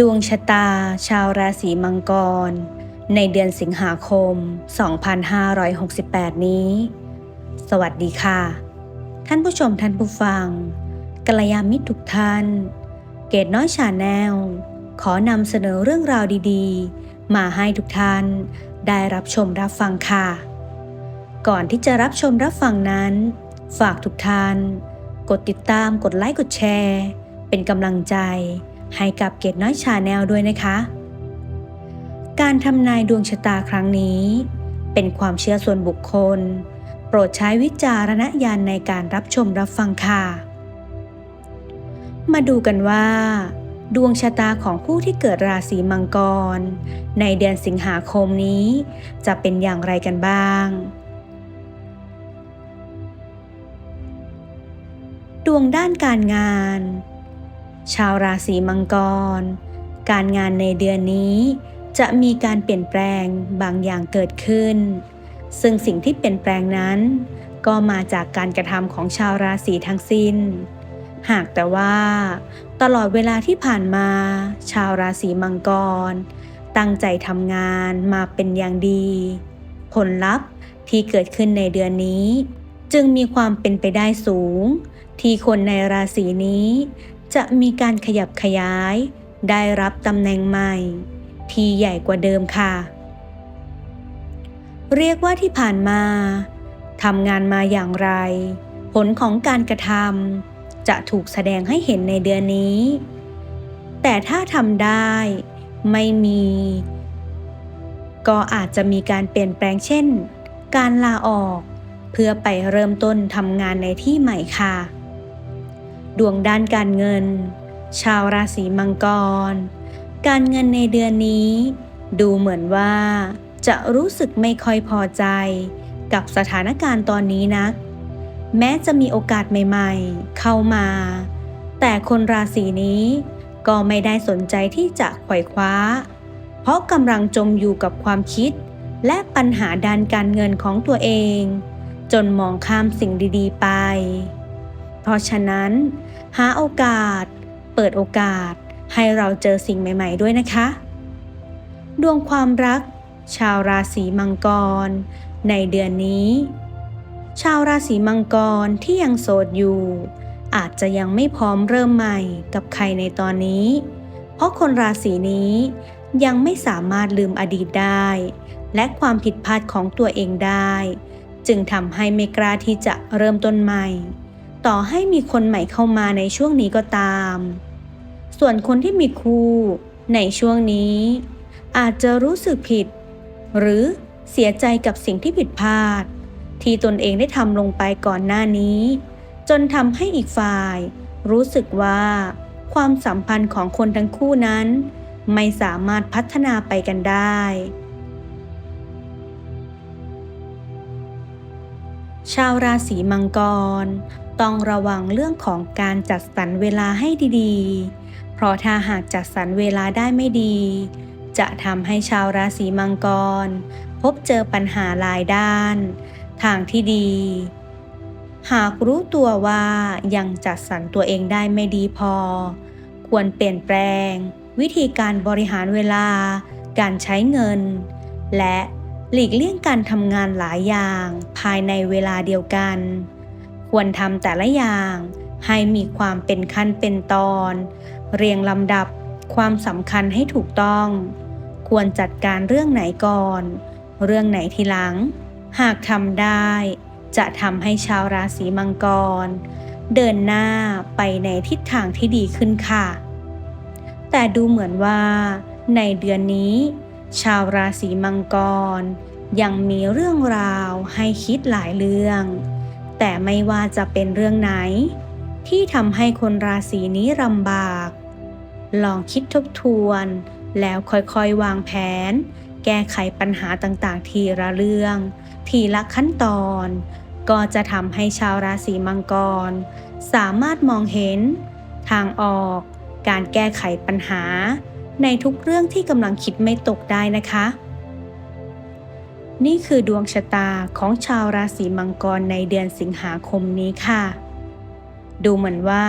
ดวงชะตา ชาวราศีมังกร ในเดือนสิงหาคม 2568 นี้ สวัสดีค่ะ ท่านผู้ชมท่านผู้ฟังกัลยาณมิตรทุกท่าน เกตน้อยชาแนล ขอนำเสนอเรื่องราวดีๆ มาให้ทุกท่านได้รับชมรับฟังค่ะ ก่อนที่จะรับชมรับฟังนั้น ฝากทุกท่าน กดติดตามกดไลค์กดแชร์ เป็นกำลังใจ ให้กับเกตน้อยชาแนลด้วยนะคะ การทำนายดวงชะตาครั้งนี้ เป็นความเชื่อส่วนบุคคล โปรดใช้วิจารณญาณในการรับชมรับฟังค่ะ มาดูกันว่า ดวงชะตาของผู้ที่เกิดราศีมังกร ในเดือนสิงหาคมนี้ จะเป็นอย่างไรกันบ้างดวงด้านการงาน ชาวราศีมังกร การงานในเดือนนี้จะมีการเปลี่ยนแปลงบางอย่างเกิดขึ้น ซึ่งสิ่งที่เปลี่ยนแปลงนั้น ก็มาจากการกระทำของชาวราศีทั้งสิ้น หากแต่ว่า ตลอดเวลาที่ผ่านมา ชาวราศีมังกร ตั้งใจทำงานมาเป็นอย่างดี ผลลัพธ์ที่เกิดขึ้นในเดือนนี้ จึงมีความเป็นไปได้สูง ที่คนในราศีนี้ จะมีการขยับขยาย ได้รับตำแหน่งใหม่ ที่ใหญ่กว่าเดิมค่ะ เรียกว่าที่ผ่านมาทำงานมาอย่างไร ผลของการกระทำจะถูกแสดงให้เห็นในเดือนนี้ แต่ถ้าทำได้ไม่มี ก็อาจจะมีการเปลี่ยนแปลงเช่น การลาออก เพื่อไปเริ่มต้นทำงานในที่ใหม่ค่ะ ดวงด้านการเงิน ชาวราศีมังกร การเงินในเดือนนี้ ดูเหมือนว่า จะรู้สึกไม่ค่อยพอใจ กับสถานการณ์ตอนนี้นัก แม้จะมีโอกาสใหม่ ๆ เข้ามา แต่คนราศีนี้ก็ไม่ได้สนใจที่จะไขว่คว้า เพราะกำลังจมอยู่กับความคิด และปัญหาด้านการเงินของตัวเอง จนมองข้ามสิ่งดีๆไป เพราะฉะนั้น หาโอกาส เปิดโอกาส ให้เราเจอสิ่งใหม่ ๆ ด้วยนะคะ ดวงความรัก ชาวราศีมังกร ในเดือนนี้ ชาวราศีมังกรที่ยังโสดอยู่ อาจจะยังไม่พร้อมเริ่มใหม่กับใครในตอนนี้ เพราะคนราศีนี้ยังไม่สามารถลืมอดีตได้ และความผิดพลาดของตัวเองได้ จึงทำให้ไม่กล้าที่จะเริ่มต้นใหม่ ต่อให้มีคนใหม่เข้ามาในช่วงนี้ก็ตาม ส่วนคนที่มีคู่ในช่วงนี้ อาจจะรู้สึกผิด หรือเสียใจกับสิ่งที่ผิดพลาด ที่ตนเองได้ทำลงไปก่อนหน้านี้ จนทำให้อีกฝ่าย รู้สึกว่า ความสัมพันธ์ของคนทั้งคู่นั้น ไม่สามารถพัฒนาไปกันได้ชาวราศีมังกร ต้องระวังเรื่องของการจัดสรรเวลาให้ดีๆ เพราะถ้าหากจัดสรรเวลาได้ไม่ดี จะทำให้ชาวราศีมังกร พบเจอปัญหาหลายด้าน ทางที่ดี หากรู้ตัวว่ายังจัดสรรตัวเองได้ไม่ดีพอ ควรเปลี่ยนแปลง วิธีการบริหารเวลา การใช้เงิน และหลีกเลี่ยงการทำงานหลายอย่างภายในเวลาเดียวกัน ควรทำแต่ละอย่าง ให้มีความเป็นขั้นเป็นตอน เรียงลำดับความสำคัญให้ถูกต้อง ควรจัดการเรื่องไหนก่อน เรื่องไหนทีหลัง หากทำได้ จะทำให้ชาวราศีมังกร เดินหน้าไปในทิศทางที่ดีขึ้นค่ะ แต่ดูเหมือนว่า ในเดือนนี้ ชาวราศีมังกร ยังมีเรื่องราวให้คิดหลายเรื่อง แต่ไม่ว่าจะเป็นเรื่องไหน ที่ทำให้คนราศีนี้ลำบาก ลองคิดทบทวน แล้วค่อยๆวางแผน แก้ไขปัญหาต่างๆ ทีละเรื่อง ทีละขั้นตอน ก็จะทำให้ชาวราศีมังกร สามารถมองเห็น ทางออก การแก้ไขปัญหา ในทุกเรื่องที่กำลังคิดไม่ตกได้นะคะ นี่คือดวงชะตาของชาวราศีมังกรในเดือนสิงหาคมนี้ค่ะ ดูเหมือนว่า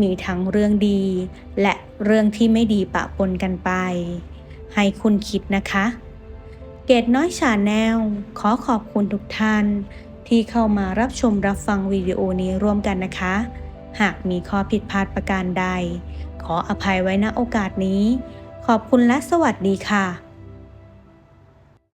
มีทั้งเรื่องดี และเรื่องที่ไม่ดีปะปนกันไป ให้คุณคิดนะคะ เกตน้อยชาแนลขอขอบคุณทุกท่าน ที่เข้ามารับชมรับฟังวิดีโอนี้ร่วมกันนะคะ หากมีข้อผิดพลาดประการใด ขออภัยไว้ณโอกาสนี้ ขอบคุณและสวัสดีค่ะ